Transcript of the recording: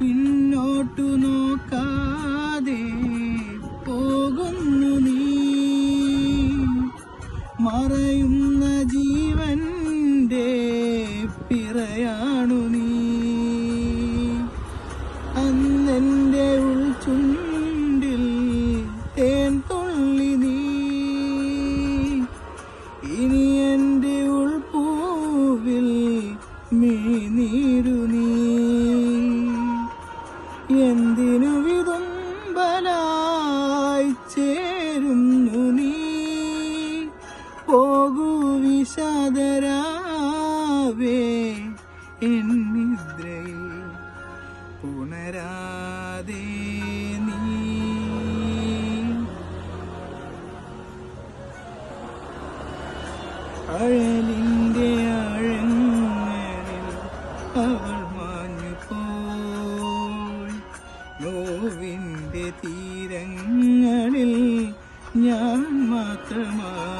പിന്നോട്ടു നോക്കാതെ പോകുന്നു നീ. മറയുന്ന ജീവന്റെ പിറയാണു നീ. അന്നെന്റെ ഉൾച്ചുണ്ടിൽ തേൻ തുള്ളി നീ. ഇനി എന്റെ ഉൾപൂവിൽ മീനീരു നീ. എന്തിനു വിതുമ്പലായി ചേരുന്നു നീ? പോകൂ വിഷാദരാവേ എന്നിദ്രയിൽ പുണരാതെ നീ. അഴലിന്റെ അഴങ്ങളിൽ അവൾ നോവിന്റെ തീരങ്ങളിൽ ഞാൻ മാത്രമായി